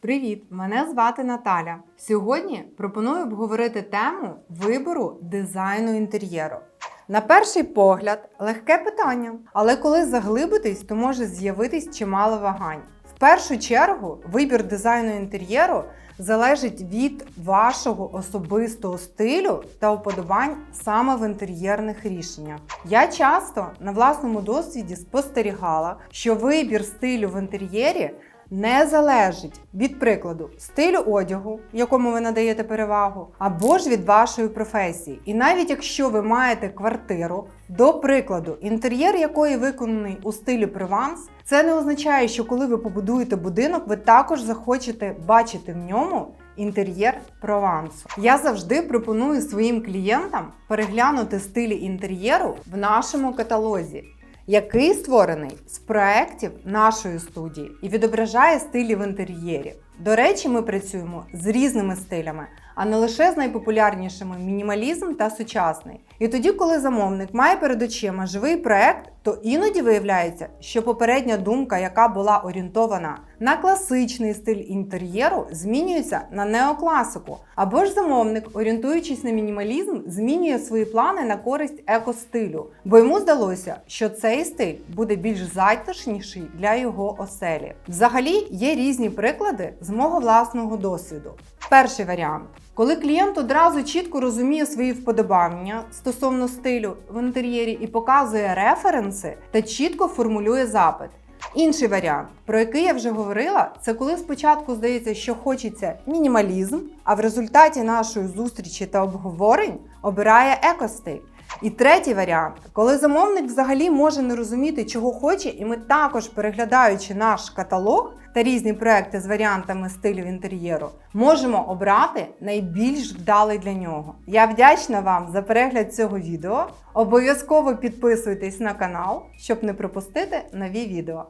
Привіт! Мене звати Наталя. Сьогодні пропоную обговорити тему вибору дизайну інтер'єру. На перший погляд, легке питання, але коли заглибитись, то може з'явитись чимало вагань. В першу чергу, вибір дизайну інтер'єру залежить від вашого особистого стилю та уподобань саме в інтер'єрних рішеннях. Я часто на власному досвіді спостерігала, що вибір стилю в інтер'єрі не залежить від прикладу стилю одягу, якому ви надаєте перевагу, або ж від вашої професії. І навіть якщо ви маєте квартиру, до прикладу, інтер'єр якої виконаний у стилі прованс, це не означає, що коли ви побудуєте будинок, ви також захочете бачити в ньому. Інтер'єр провансу. Я завжди пропоную своїм клієнтам переглянути стилі інтер'єру в нашому каталозі, який створений з проєктів нашої студії і відображає стилі в інтер'єрі. До речі, ми працюємо з різними стилями, а не лише з найпопулярнішими мінімалізм та сучасний. І тоді, коли замовник має перед очима живий проект, то іноді виявляється, що попередня думка, яка була орієнтована на класичний стиль інтер'єру, змінюється на неокласику. Або ж замовник, орієнтуючись на мінімалізм, змінює свої плани на користь екостилю, бо йому здалося, що цей стиль буде більш затишніший для його оселі. Взагалі є різні приклади з мого власного досвіду. Перший варіант. Коли клієнт одразу чітко розуміє свої вподобання стосовно стилю в інтер'єрі і показує референси та чітко формулює запит. Інший варіант, про який я вже говорила, це коли спочатку здається, що хочеться мінімалізм, а в результаті нашої зустрічі та обговорень обирає екостиль. І третій варіант, коли замовник взагалі може не розуміти, чого хоче, і ми також, переглядаючи наш каталог та різні проекти з варіантами стилів інтер'єру, можемо обрати найбільш вдалий для нього. Я вдячна вам за перегляд цього відео. Обов'язково підписуйтесь на канал, щоб не пропустити нові відео.